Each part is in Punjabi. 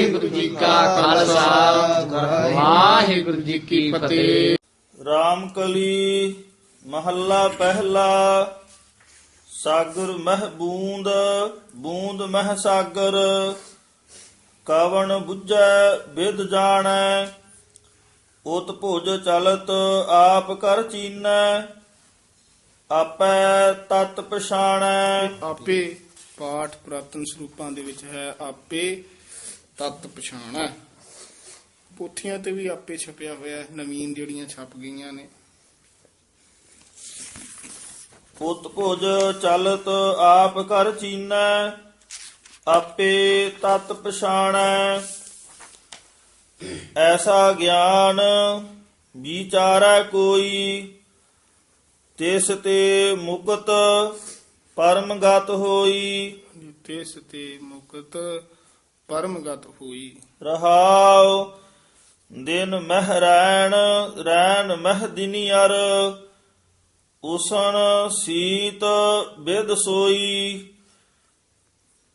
ਵਾਹਿਗੁਰੂ ਜੀ ਕਾ ਖਾਲਸਾ। ਵਾਹਿਗੁਰੂ ਜੀ ਕੀ ਫਤਿਹ। ਰਾਮਕਲੀ ਮਹੱਲਾ ਪਹਿਲਾ ਸਾਗਰ ਮਹਿ ਬੂੰਦ ਬੂੰਦ ਮਹਿ ਸਾਗਰ। ਕਵਣ 부ਜੈ ਵਿਦ ਜਾਣੈ ਉਤ ਭੁਜ ਚਲਤ ਆਪ ਕਰ ਚੀਨੈ ਆਪੈ ਤਤ ਪਛਾਣੈ। ਆਪੇ ਪਾਠ ਪੁਰਾਤਨ ਸਰੂਪਾਂ ਦੇ ਵਿੱਚ ਹੈ ਆਪੇ ਤਤ ਪਛਾਣਾ ਪੋਥੀਆਂ ਤੇ ਵੀ ਆਪੇ ਛਪਿਆ ਹੋਇਆ ਨਵੀਨ ਜਿਹੜੀਆਂ ਛਪ ਗਈਆਂ ਨੇ। ਉਤ ਭੁਜ ਚਲਤ ਆਪ ਕਰ ਚੀਨੈ ਆਪੇ ਤਤ ਪਛਾਣੈ। ਐਸਾ ਗਿਆਨ ਵਿਚਾਰੈ ਕੋਈ ਤਿਸ ਤੇ ਮੁਕਤ ਪਰਮਗਤ ਹੋਈ। ਤਿਸ ਤੇ ਮੁਕਤ ਪਰਮਗਤ ਹੋਈ। ਰਹਾਉ, ਦਿਨ ਮਹਿ ਰੈਣ ਰੈਣ ਮਹਿ ਦਿਨੀਅਰ ਉਸਣ ਸੀਤ ਬਿਦ ਸੋਈ।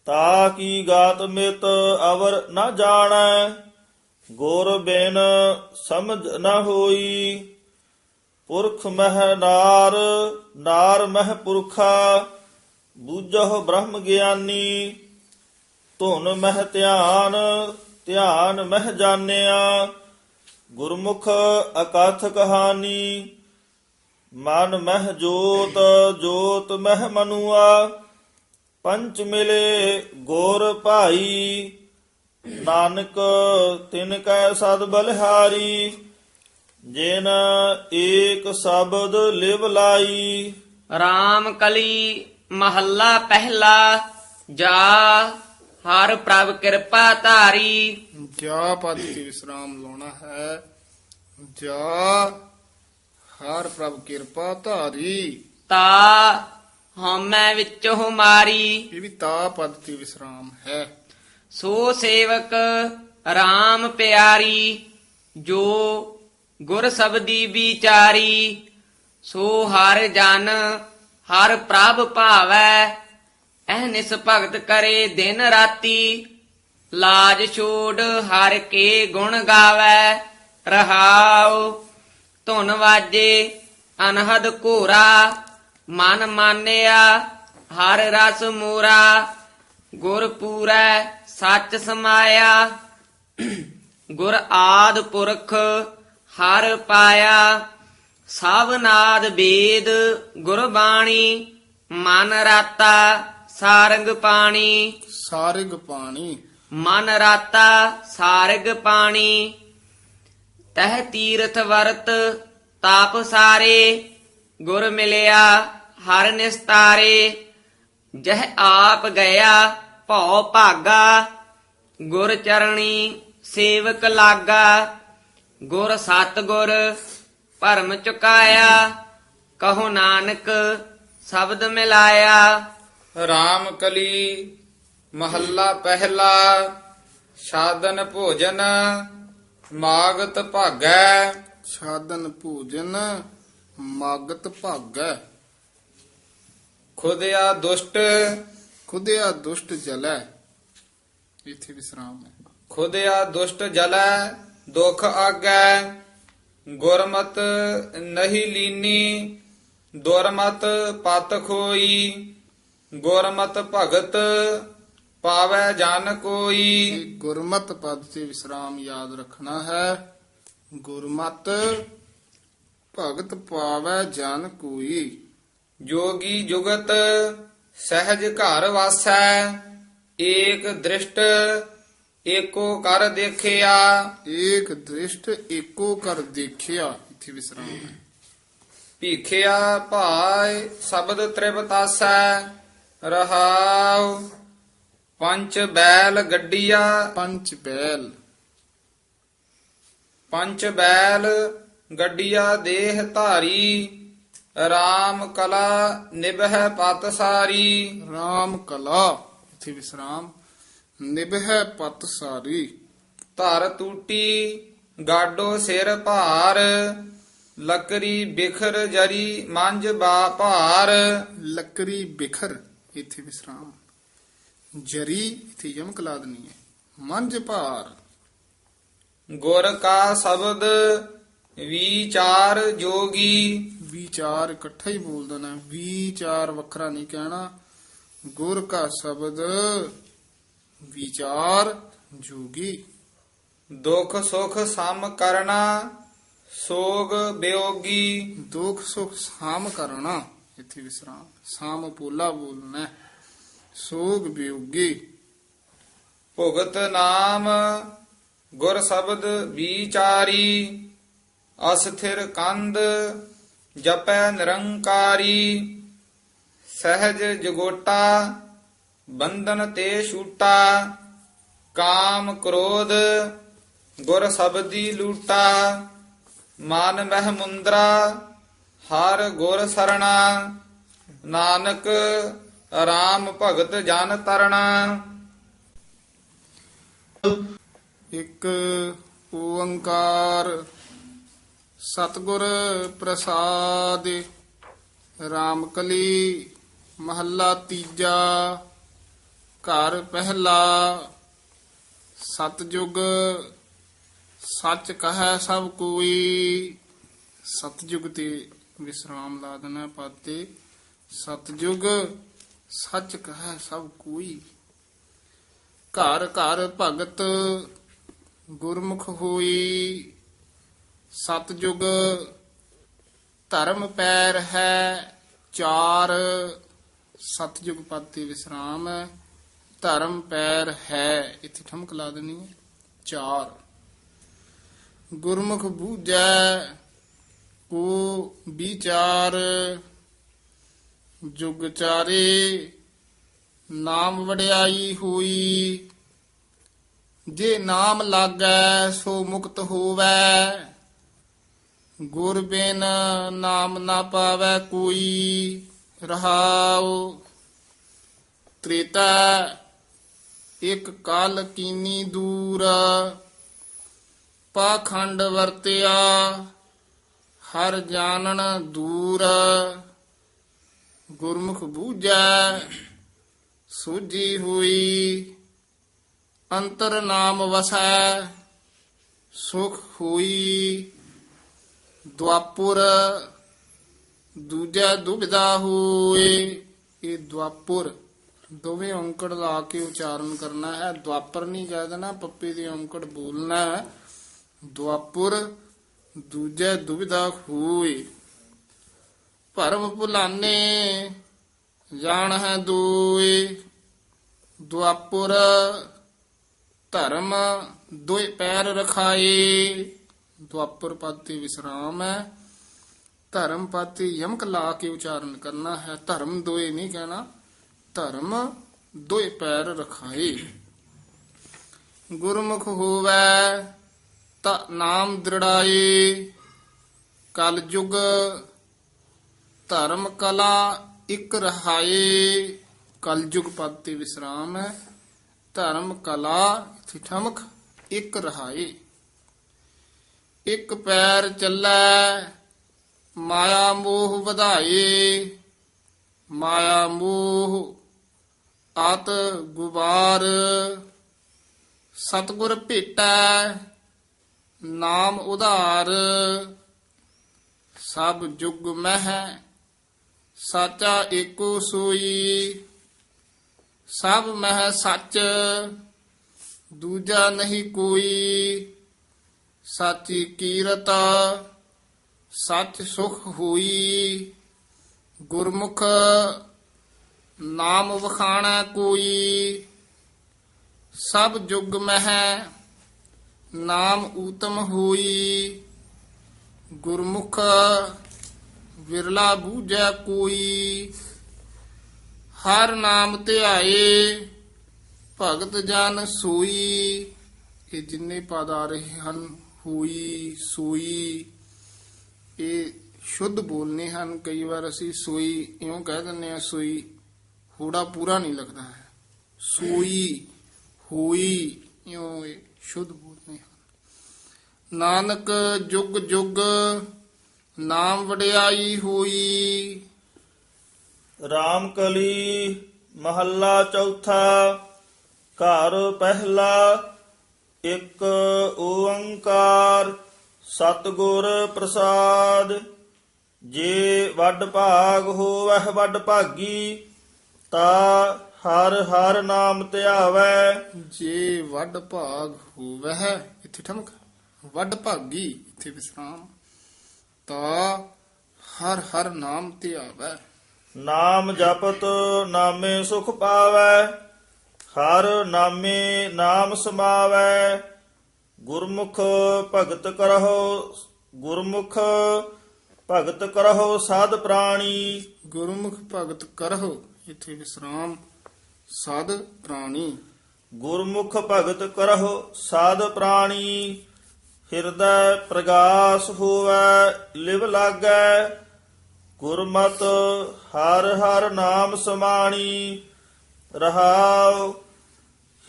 ਤਾ ਕੀ ਗਾਤ ਮਿਤ ਅਵਰ ਨ ਜਾਣੈ, ਗੁਰ ਬਿਨ ਸਮਝ ਨ ਹੋਈ। ਪੁਰਖ ਮਹਿ ਨਾਰ ਨਾਰ ਮਹਿ ਪੁਰਖਾ, ਬੂਝਹੁ ਬ੍ਰਹਮ ਗਿਆਨੀ। ਧੁਨ ਮਹਿ ਧਿਆਨ ਧਿਆਨ ਮਹਿ ਜਾਣਿਆ। ਗੁਰਮੁਖ ਅਕਥ ਕਹਾਣੀ, ਮਨ ਮਹਿ ਜੋਤ ਜੋਤ ਮਹਿ ਮਨੁਆ। ਪੰਚ ਮਿਲੇ ਗੁਰ ਭਾਈ, ਨਾਨਕ ਤਿਨ ਕੈ ਸਦ ਬਲਿਹਾਰੀ। ਜਿਨ ਏਕ ਸ਼ਬਦ ਲਿਵ ਲਾਈ। ਰਾਮ ਕਲੀ ਮਹੱਲਾ ਪਹਿਲਾ, ਜਾ ਹਰ ਪ੍ਰਭ ਕਿਰਪਾ ਧਾਰੀ। ਜਾ ਪਦ ਤੇ ਵਿਸਰਾਮ ਲਾਉਣਾ ਹੈ। ਜਾ ਹਰ ਪ੍ਰਭ ਕਿਰਪਾ ਧਾਰੀ। ਤਾ ਹਉਮੈ ਵਿੱਚ ਹੁਮਾਰੀ ਇਹ ਵੀ ਤਾ ਪਦ ਤੇ ਵਿਸਰਾਮ ਹੈ। ਸੋ ਸੇਵਕ RAM ਪਿਆਰੀ ਜੋ ਗੁਰ ਸਬਦੀ ਵਿਚਾਰੀ ਸੋ ਹਰ ਜਨ ਹਰ ਪ੍ਰਭ ਭਾਵੈ। ਐਨਿਸ ਭਗਤ ਕਰੇ ਦਿਨ ਰਾਤੀ। ਲਾਜ ਛੋੜ ਹਰ ਕੇ ਗੁਣ ਗਾਵੈ, ਰਹਾਉ ਧੁਨ ਵਾਜੇ, ਅਨਹਦ ਘੋਰਾ, ਮਨ ਮਾਨਿਆ, ਹਰ ਰਸ ਮੋਰਾ, ਗੁਰ ਪੂਰੈ ਸੱਚ ਸਮਾਇਆ। ਗੁਰ ਆਦ ਪੁਰਖ ਹਰ ਪਾਇਆ, ਸਭ ਨਾਦ ਵੇਦ ਗੁਰ ਬਾਣੀ ਮਨ ਰਾਤਾ। ਸਾਰੰਗ ਪਾਣੀ। ਸਾਰਿਗ ਪਾਣੀ। ਮਨ ਰਾਤਾ ਸਾਰਗ ਪਾਣੀ। ਤਹ ਤੀਰਥ ਵਰਤ ਤਾਪ ਸਾਰੇ। ਗੁਰ ਮਿਲਿਆ ਹਰ ਨਿਸਤਾਰੇ। ਜਹ ਆਪ ਗਿਆ ਭਉ ਭਾਗਾ। ਗੁਰ ਚਰਣੀ ਸੇਵਕ ਲਾਗਾ। ਗੁਰ ਸਤ ਗੁਰ ਭਰਮ ਚੁਕਾਇਆ। ਕਹੋ ਨਾਨਕ ਸ਼ਬਦ ਮਿਲਾਇਆ। ਰਾਮ ਕਲੀ ਮਹੱਲਾ ਪਹਿਲਾ ਸਾਧਨ ਭੋਜਨ ਮਾਗਤ ਭਾਗੈ। ਸਾਧਨ ਭੋਜਨ ਮਾਗਤ ਭਾਗੈ। ਖੁਦਿਆ ਦੁਸ਼ਟ ਖੁਦਿਆ ਦੁਸ਼ਟ ਜਲੈ। ਇਥੇ ਵਿਸਰਾਮ ਹੈ। ਖੁਦਿਆ ਦੁਸ਼ਟ ਜਲੈ ਦੁਖ ਆਗੈ। ਗੁਰਮਤ ਨਹੀਂ ਲੀਨੀ ਦੁਰਮਤ ਪਤ ਖੋਈ। ਗੁਰਮਤ ਭਗਤ ਪਾਵੈ ਜਨ ਕੋਈ। ਇਹ ਗੁਰਮਤ ਪਦ ਤੇ ਵਿਸਰਾਮ ਯਾਦ ਰੱਖਣਾ ਹੈ। ਗੁਰਮਤ ਭਗਤ ਪਾਵੈ ਜਨ ਕੋਈ। ਜੋਗੀ ਜੁਗਤ ਸਹਿਜ ਘਰ ਵਾਸੈ ਏਕ ਦ੍ਰਿਸ਼ਟ ਏਕੋ ਕਰ ਦੇਖਿਆ। ਏਕ ਦ੍ਰਿਸ਼ਟ ਏਕੋ ਕਰ ਦੇਖਿਆ ਇਥੇ ਵਿਸਰਾਮ ਹੈ। ਭੀਖਿਆ ਭਾਇ ਸ਼ਬਦ ਤ੍ਰਿਪਤਾਸੈ ਰਹਾਉ। ਪੰਚ ਬੈਲ ਗੱਡੀਆ। ਪੰਚ ਬੈਲ। ਪੰਚ ਬੈਲ ਗੱਡੀਆ ਦੇਹ ਧਾਰੀ। RAM ਕਲਾ ਨਿਭੈ ਪਤ ਸਾਰੀ। RAM ਕਲਾ ਇਥੇ ਵਿਸਰਾਮ ਨਿਭੈ ਪਤ ਸਾਰੀ। ਧਰ ਟੂਟੀ ਗਾਡੋ ਸਿਰ ਭਾਰ। ਲੱਕਰੀ ਬਿਖਰ ਜਰੀ ਮੰਜ ਬਾ ਭਾਰ। ਲੱਕਰੀ ਬਿਖਰ। ਇਥੇ ਵਿਸਰਾਮ। ਜਰੀ ਇਥੇ ਯਮਕ ਲਾ ਦਨੀ ਹੈ। ਮੰਝ ਭਾਰ। ਗੁਰ ਕਾ ਸ਼ਬਦ ਵਿਚਾਰ ਜੋਗੀ। ਵਿਚਾਰ ਇਕੱਠਾ ਹੀ ਬੋਲ ਦੇਣਾ ਵਿਚਾਰ ਵੱਖਰਾ ਨਹੀਂ ਕਹਿਣਾ। ਗੁਰ ਕਾ ਸ਼ਬਦ ਵਿਚਾਰ ਜੋਗੀ। ਦੁਖ ਸੁਖ ਸਮ ਕਰਨਾ ਸੋਗ ਬਿਯੋਗੀ ਦੁੱਖ ਸੁਖ ਸਾਮ ਕਰਨਾ। ਇੱਥੇ ਵਿਸਰਾਮ ਸਾਮ ਪੋਲਾ ਬੋਲਣਾ ਸੋਗ ਬਿਯੋਗੀ ਭੁਗਤ ਨਾਮ ਗੁਰ ਸ਼ਬਦ ਵਿਚਾਰੀ। ਅਸਥਿਰ ਕੰਦ ਜਪੈ ਨਿਰੰਕਾਰੀ। ਸਹਿਜ ਜਗੋਟਾ ਬੰਧਨ ਤੇ ਛੂਟਾ। ਕਾਮ ਕ੍ਰੋਧ ਗੁਰ ਸ਼ਬਦੀ ਲੂਟਾ। ਮਨ ਮਹਿ ਮੁੰਦਰਾ ਹਰ ਗੁਰ ਸਰਣਾ, ਨਾਨਕ ਰਾਮ ਭਗਤ ਜਨ ਤਰਣਾ। ਇੱਕ ਓੰਕਾਰ ਸਤਿਗੁਰ ਪ੍ਰਸਾਦ, ਰਾਮਕਲੀ ਮਹੱਲਾ ਤੀਜਾ, ਘਰ ਪਹਿਲਾ, ਸਤਜੁਗ ਸੱਚ ਕਹੈ ਸਭ ਕੋਈ। ਸਤਜੁਗ ਤੇ ਵਿਸਰਾਮ ਲਾ ਦੇਣਾ ਪਾਤੇ, ਸਤਜੁਗ ਸੱਚ ਕਹੈ ਸਭ ਕੋਈ। ਘਰ ਘਰ ਭਗਤ ਗੁਰਮੁਖ ਹੋਈ, ਸਤਜੁਗ ਧਰਮ ਪੈਰ ਹੈ ਚਾਰ। ਸਤਜੁਗ ਪਦ ਤੇ ਵਿਸਰਾਮ ਹੈ ਧਰਮ ਪੈਰ ਹੈ, ਇੱਥੇ ਠਮਕ ਲਾ ਦੇਣੀ ਹੈ, ਚਾਰ। ਗੁਰਮੁਖ ਬੂਝੈ ਕੋ ਵਿਚਾਰ ਜੁਗ ਚਾਰੇ, ਨਾਮ ਵਡਿਆਈ ਹੋਈ। ਜੇ ਨਾਮ ਲਾਗੈ, ਸੋ ਮੁਕਤ ਹੋਵੈ। ਗੁਰ ਬਿਨ ਨਾਮ ਨਾ ਪਾਵੈ ਕੋਈ। ਰਹਾਉ ਤ੍ਰੇਤਾ, ਇਕ ਕਾਲ ਕੀਨੀ ਦੂਰ। ਪਾਖੰਡ ਵਰਤਿਆ ਹਰ ਜਾਣਨ ਦੂਰ। ਗੁਰਮੁਖ ਬੂਝੈ, ਸੂਝੀ ਹੋਈ। ਅੰਤਰ ਨਾਮ ਵਸੈ, ਸੁਖ ਹੋਈ। ਦੁਆਪੁਰ ਦੂਜਾ ਦੁਬਿਧਾ ਹੋਏ ਇਹ ਦੁਆਪੁਰ ਦੋਵੇਂ ਔਂਕੜ ਲਾ ਕੇ ਉਚਾਰਨ ਕਰਨਾ ਹੈ। ਦੁਆਪਰ ਨਹੀਂ ਕਹਿ ਦੇਣਾ, ਪੱਪੇ ਦੇ ਔਂਕੜ ਬੋਲਣਾ ਹੈ। ਦੁਆਪੁਰ ਦੂਜੇ ਦੁਬਿਧਾ ਹੋਏ ਭਰਮ ਭੁਲਾਨੇ, ਜਾਣ ਹੈ ਦੋਏ ਦੁਆਪੁਰ ਧਰਮ ਦੋਏ ਪੈਰ ਰਖਾਏ ਦੁਆਪੁਰ ਪਦ ਵਿਸਰਾਮ ਹੈ। ਧਰਮ ਪਦ ਯਮਕ ਲਾ ਕੇ ਉਚਾਰਨ ਕਰਨਾ ਹੈ। ਧਰਮ ਦੋਏ ਨਹੀਂ ਕਹਿਣਾ, ਧਰਮ ਦੋਏ ਪੈਰ ਰਖਾਏ ਗੁਰਮੁਖ ਹੋਵੈ ਤਾ ਨਾਮ ਦ੍ਰਿੜਾਏ। ਕਲਯੁਗ ਧਰਮ ਕਲਾ ਇਕ ਰਹਾਏ। ਕਲਯੁਗ ਪਦ ਤੇ ਵਿਸਰਾਮ ਹੈ। ਧਰਮ ਕਲਾ ਇੱਥੇ ਠਮਕ ਇਕ ਰਹਾਏ। ਇਕ ਪੈਰ ਚੱਲੈ, ਮਾਇਆ ਮੋਹ ਵਧਾਏ। ਮਾਇਆ ਮੋਹ ਆਤ ਗੁਬਾਰ। ਸਤਗੁਰ ਭੇਟੈ ਨਾਮ ਉਧਾਰ। ਸਭ ਜੁਗ ਮਹਿ, ਸਾਚਾ ਏਕੋ ਸੋਈ। ਸਭ ਮਹਿ ਸੱਚ, ਦੂਜਾ ਨਹੀਂ ਕੋਈ। ਸਾਚੀ ਕੀਰਤ, ਸੱਚ ਸੁਖ ਹੋਈ। ਗੁਰਮੁਖ, ਨਾਮ ਵਖਾਣਾ ਕੋਈ। ਸਭ ਜੁਗ ਮਹਿ ਨਾਮ ਊਤਮ ਹੋਈ। ਗੁਰਮੁਖ ਵਿਰਲਾ ਬੂਝੈ ਕੋਈ। ਹਰ ਨਾਮ ਧਿਆਏ, ਭਗਤ ਜਨ ਸੋਈ। ਇਹ ਜਿੰਨੇ ਪਦ ਆ ਰਹੇ ਹਨ, ਹੋਈ, ਸੋਈ, ਇਹ ਸ਼ੁੱਧ ਬੋਲਨੇ ਹਨ। ਕਈ ਵਾਰ ਅਸੀਂ ਸੋਈ ਇਉਂ ਕਹਿ ਦਿੰਦੇ ਆ ਸੋਈ ਹੂੜਾ ਪੂਰਾ ਨਹੀਂ ਲੱਗਦਾ ਹੈ। ਸੋਈ, ਹੋਈ, ਇਉਂ ਸ਼ੁੱਧ ਬੋਲਨੇ ਹਨ। ਨਾਨਕ ਜੁਗ ਜੁਗ ਨਾਮ ਵਡਿਆਈ ਹੋਈ। ਰਾਮ ਮਹੱਲਾ ਚੌਥਾ, ਘਰ ਪਹਿਲਾ, ਇੱਕ ਓੰਕਾਰ, ਸਤਿਗੁਰ ਪ੍ਰਸਾਦ। ਜੇ ਵੱਡ ਭਾਗ ਹੋਵਹਿ ਵੱਡ ਭਾਗੀ, ਤਾ ਹਰ ਹਰ ਨਾਮ ਧਿਆਵੈ ਜੇ ਵੱਡ ਭਾਗ ਹੋਵਹਿ ਇੱਥੇ ਠਮਕ ਵੱਡ ਭਾਗੀ ਇੱਥੇ ਵਿਸਰਾਮ ਤਾਂ ਹਰ ਹਰ ਨਾਮ ਤੇ ਆਵੈ। ਨਾਮ ਜਪਤ ਨਾਮੇ ਸੁਖ ਪਾਵੈ ਹਰ ਨਾਮੇ ਨਾਮ ਸਮਾਵੈ। ਗੁਰਮੁਖ ਭਗਤ ਕਰਹੁ ਗੁਰਮੁਖ ਭਗਤ ਕਰਹੁ ਸਾਧ ਪ੍ਰਾਣੀ। ਗੁਰਮੁਖ ਭਗਤ ਕਰਹੁ ਇੱਥੇ ਵਿਸਰਾਮ ਸਾਧ ਪ੍ਰਾਣੀ। ਗੁਰਮੁਖ ਭਗਤ ਕਰਹੁ ਸਾਧ ਪ੍ਰਾਣੀ। ਹਿਰਦੈ ਪ੍ਰਗਾਸ ਹੋਵੈ, ਲਿਵ ਲਾਗੈ। ਗੁਰਮਤ ਹਰ ਹਰ ਨਾਮ ਸਮਾਣੀ। ਰਹਾਉ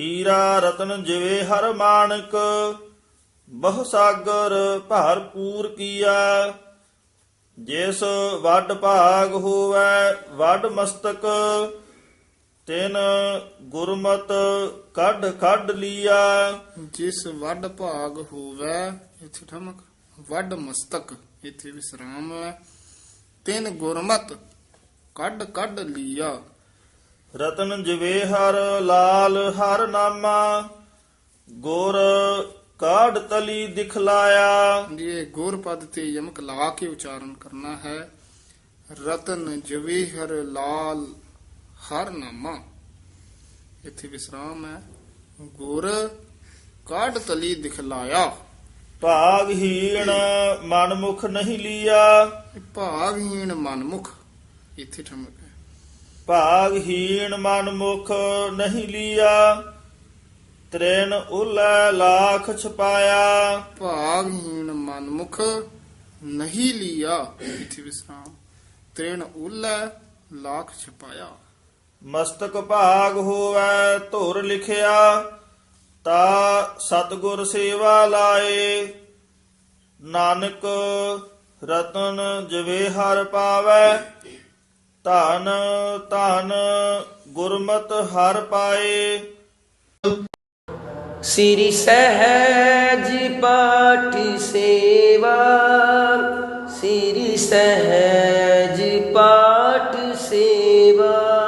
ਹੀਰਾ ਰਤਨ ਜਿਵੇਂ ਹਰ ਮਾਨਕ। ਬਹੁ ਸਾਗਰ ਭਰਪੂਰ ਕੀਆ ਜਿਸ ਵੱਡ ਭਾਗ ਹੋਵੈ, ਵੱਡ ਮਸਤਕ। ਤਿਨ ਗੁਰਮਤ ਕੱਢ ਕੱਢ ਲੀਆ। ਜਿਸ ਵੱਡ ਭਾਗ ਹੋਵੈ ਇੱਥੇ ਠਮਕ ਵੱਡ ਮਸਤਕ ਇੱਥੇ ਵਿਸਰਾਮ ਹੈ। ਤਿੰਨ ਗੁਰਮਤ ਕੱਢ ਕੱਢ ਲੀਆ। ਰਤਨ ਜਵੇਹਰ ਲਾਲ ਹਰ ਨਾਮਾ ਗੁਰ ਕਾਢ ਤਲੀ ਦਿਖਲਾਇਆ ਇਹ ਗੁਰ ਪਦ ਤੇ ਯਮਕ ਲਾ ਕੇ ਉਚਾਰਨ ਕਰਨਾ ਹੈ। ਰਤਨ ਜਵੇਹਰ ਲਾਲ ਹਰ ਨਾਮਾ। ਇੱਥੇ ਵਿਸਰਾਮ ਹੈ। ਗੁਰ ਕਾਢ ਤਲੀ ਦਿਖਲਾਇਆ। ਭਾਗਹੀਣ ਮਨਮੁਖ ਨਹੀਂ ਲੀਆ। ਭਾਗਹੀਣ ਮਨਮੁਖ। ਇੱਥੇ ਠਮਕ ਹੈ। ਭਾਗਹੀਣ ਮਨਮੁਖ ਨਹੀਂ ਲੀਆ। ਤ੍ਰੇਨ ਉਲੈ ਲਾਖ ਛਪਾਇਆ। ਭਾਗਹੀਣ ਮਨਮੁਖ ਨਹੀਂ ਲੀਆ। ਇੱਥੇ ਵਿਸਰਾਮ। ਤ੍ਰਿਣ ਉਲੈ ਲਾਖ ਛਪਾਇਆ। ਮਸਤਕ ਭਾਗ ਹੋਵੈ ਧੁਰ ਲਿਖਿਆ, ਤਾ ਸਤਗੁਰ ਸੇਵਾ ਲਾਏ। ਨਾਨਕ ਰਤਨ ਜਵੇ ਹਰ ਪਾਵੈ, ਧਨ ਧਨ ਗੁਰਮਤ ਹਰ ਪਾਏ। ਸ੍ਰੀ ਸਹਿਜ ਪਾਠ ਸੇਵਾ, ਸ੍ਰੀ ਸਹਿਜ ਪਾਠ ਸੇਵਾ।